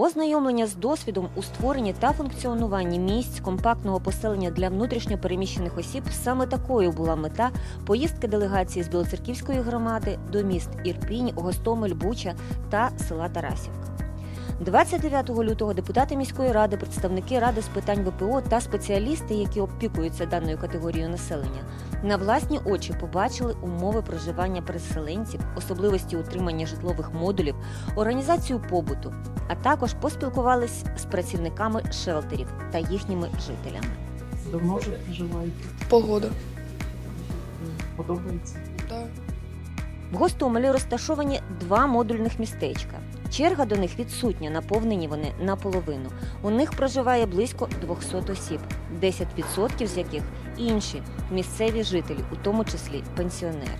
Ознайомлення з досвідом у створенні та функціонуванні місць компактного поселення для внутрішньопереміщених осіб саме такою була мета поїздки делегації з Білоцерківської громади до міст Ірпінь, Гостомель, Буча та села Тарасівка. 29 лютого депутати міської ради, представники ради з питань ВПО та спеціалісти, які опікуються даною категорією населення, на власні очі побачили умови проживання переселенців, особливості утримання житлових модулів, організацію побуту, а також поспілкувались з працівниками шелтерів та їхніми жителями. Давно вже проживаєте? Полгода. Подобається? Да. В Гостомелі розташовані два модульних містечка. Черга до них відсутня, наповнені вони наполовину. У них проживає близько 200 осіб, 10% з яких інші місцеві жителі, у тому числі пенсіонери.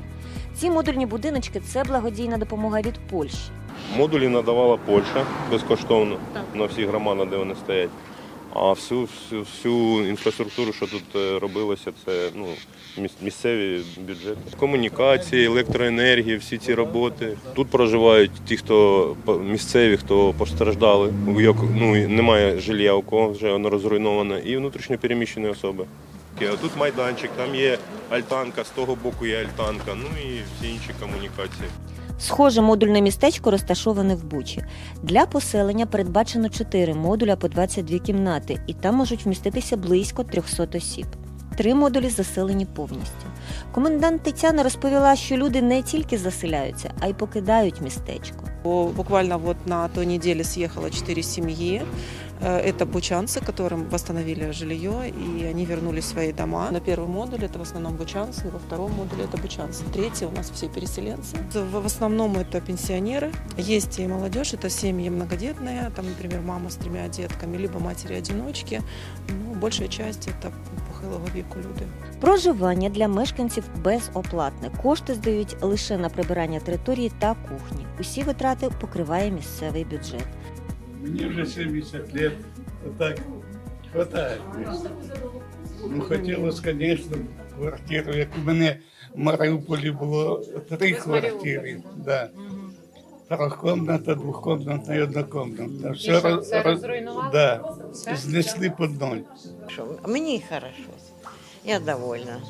Ці модульні будиночки це благодійна допомога від Польщі. Модулі надавала Польща безкоштовно на всі громади, де вони стоять. А всю, всю, всю інфраструктуру, що тут е, робилося, це ну, місцеві бюджети. Комунікації, електроенергії, всі ці роботи. Тут проживають ті, хто по- місцеві, хто постраждали. Як- Ну, немає жилья у кого вже воно розруйноване, і внутрішньо переміщені особи. А тут майданчик, там є альтанка, з того боку є альтанка, ну і всі інші комунікації. Схоже модульне містечко розташоване в Бучі. Для поселення передбачено 4 модуля по 22 кімнати, і там можуть вміститися близько 300 осіб. Три модулі заселені повністю. Комендант Тетяна розповіла, що люди не тільки заселяються, а й покидають містечко О, Буквально вот на той неделе съехало четыре семьи. Э, Это бучанцы, которым восстановили жилье, и они вернулись в свои дома. На первом модуле это в основном бучанцы, во втором модуле это бучанцы. Третий у нас все переселенцы. В в основном это пенсионеры. Есть и молодежь, это семьи многодетные, там, например, мама с тремя детками, либо матери-одиночки. Ну, большая часть это похилого веку люди. Проживання для мешканців безоплатне. Кошти здають лише на прибирання території та кухні. Усі витрати покриває місцевий бюджет. Мне уже 70 лет, а так хватает. Ну, хотілося, звісно, квартиру, як у мене в Маріуполі було три квартири. Да. Трьохкомнатна, двохкомнатна і однокомнатна. Все, роз- все розруйнували? Да. Все? Знесли по ноль. Що, Мені хорошо. Я довольна.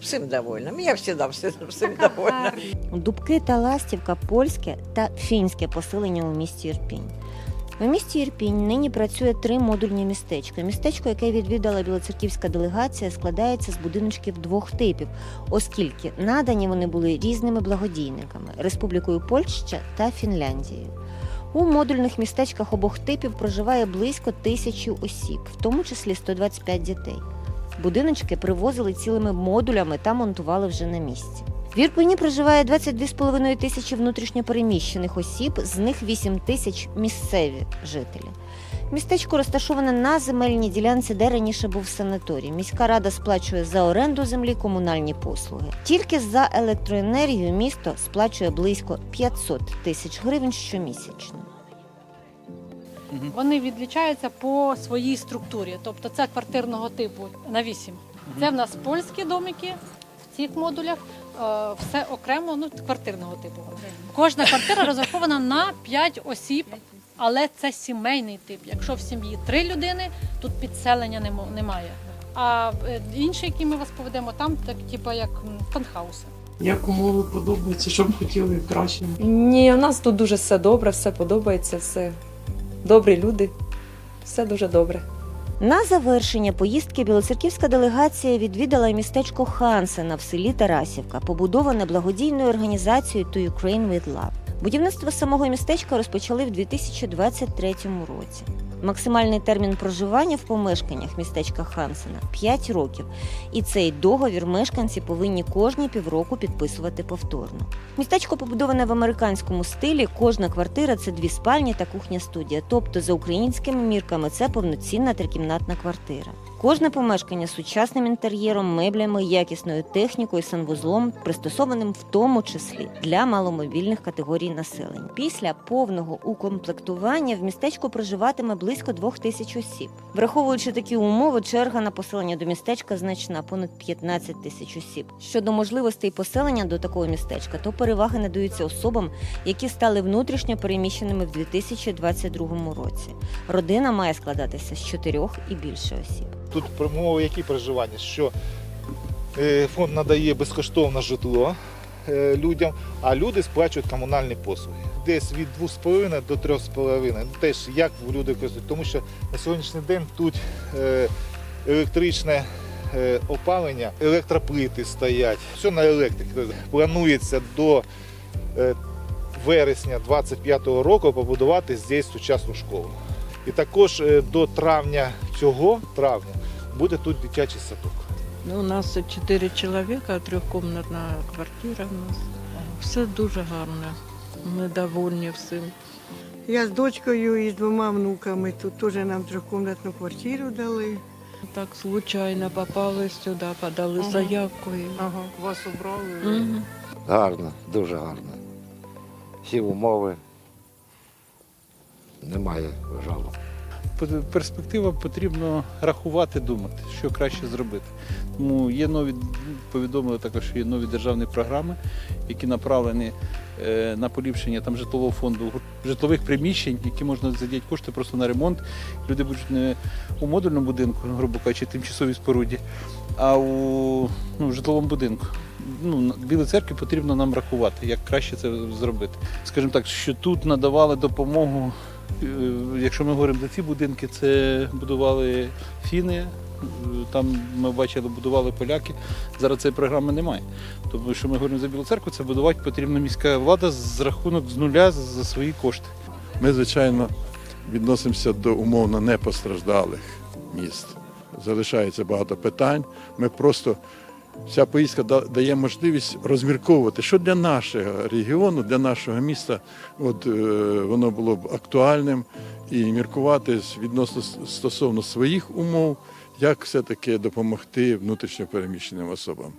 Всім довольна. Я завжди всім, всім довольна. Дубки та Ластівка польське та фінське поселення у місті Ірпінь. У місті Ірпінь нині працює три модульні містечка. Містечко, яке відвідала білоцерківська делегація, складається з будиночків двох типів, оскільки надані вони були різними благодійниками Республікою Польща та Фінляндією. У модульних містечках обох типів проживає близько тисячі осіб, в тому числі 125 дітей. Будиночки привозили цілими модулями та монтували вже на місці. В Ірпені проживає 22,5 тисячі внутрішньопереміщених осіб, з них 8 тисяч місцеві жителі. Містечко розташоване на земельній ділянці, де раніше був санаторій. Міська рада сплачує за оренду землі комунальні послуги. Тільки за електроенергію місто сплачує близько 500 тисяч гривень щомісячно. Вони відлічаються по своїй структурі. Тобто це квартирного типу на 8. Це в нас польські домики в цих модулях. Е, Все окремо ну, квартирного типу. Кожна квартира розрахована на 5 осіб, але це сімейний тип. Якщо в сім'ї 3 людини, тут підселення немо- немає. А е, інші, які ми вас поведемо, там так, типу, як фанхауси. Як умови подобаються, що б хотіли краще? Ні, у нас тут дуже все добре, все подобається, все добрі люди, все дуже добре. На завершення поїздки білоцерківська делегація відвідала містечко Хансена в селі Тарасівка, побудоване благодійною організацією To Ukraine with Love. Будівництво самого містечка розпочали в 2023 році. Максимальний термін проживання в помешканнях містечка Хансена 5 років, і цей договір мешканці повинні кожні півроку підписувати повторно. Містечко побудоване в американському стилі. Кожна квартира це дві спальні та кухня-студія. Тобто, за українськими мірками, це повноцінна трикімнатна квартира. Кожне помешкання з сучасним інтер'єром, меблями, якісною технікою, санвузлом, пристосованим в тому числі для маломобільних категорій населення. Після повного укомплектування в містечку проживатиме близько близько двох тисяч осіб. Враховуючи такі умови, черга на поселення до містечка значна понад 15 тисяч осіб. Щодо можливостей поселення до такого містечка, то переваги надаються особам, які стали внутрішньо переміщеними в 2022 році. Родина має складатися з чотирьох і більше осіб. Тут промови які проживання, що е, фонд надає безкоштовне житло людям, а люди сплачують комунальні послуги. Десь від 2,5 до 3,5. Ну, Теж як люди користують, тому що на сьогоднішній день тут е, електричне е, опалення, електроплити стоять, все на електриці. Планується до е, вересня 25-го року побудувати здесь сучасну школу. І також е, до травня цього травня буде тут дитячий садок. Ну, у нас чотири чоловіка, трьохкомнатна квартира у нас. Все дуже гарне. Ми довольні всім. Я з дочкою і з двома внуками. Тут теж нам трьохкомнатну квартиру дали. Так случайно попали сюди, подали Ага. заявку. І... Ага, вас обрали. Мгм. Гарно, дуже гарно. Всі умови. Немає жалоб. Перспектива потрібно рахувати, думати, що краще зробити. Тому є нові повідомили також, що є нові державні програми, які направлені е, на поліпшення там житлового фонду житлових приміщень, які можна задіяти кошти просто на ремонт. Люди будуть не у модульному будинку, грубо кажучи, тимчасовій споруді, а у ну, житловому будинку. Ну, Білій церкві потрібно нам рахувати, як краще це зробити. Скажімо так, що тут надавали допомогу Якщо ми говоримо за ці будинки, це будували фіни, е, там ми бачили, будували поляки. Зараз цієї програми немає. Тому що ми говоримо за Білу церкву, це будувати потрібна міська влада з рахунок з нуля за свої кошти. Ми, звичайно, відносимося до умовно непостраждалих міст. Залишається багато питань. Ми просто ця поїздка дає можливість розмірковувати, що для нашого регіону, для нашого міста, от, е, воно було б актуальним і міркувати відносно стосовно своїх умов, як все-таки допомогти внутрішньопереміщеним особам.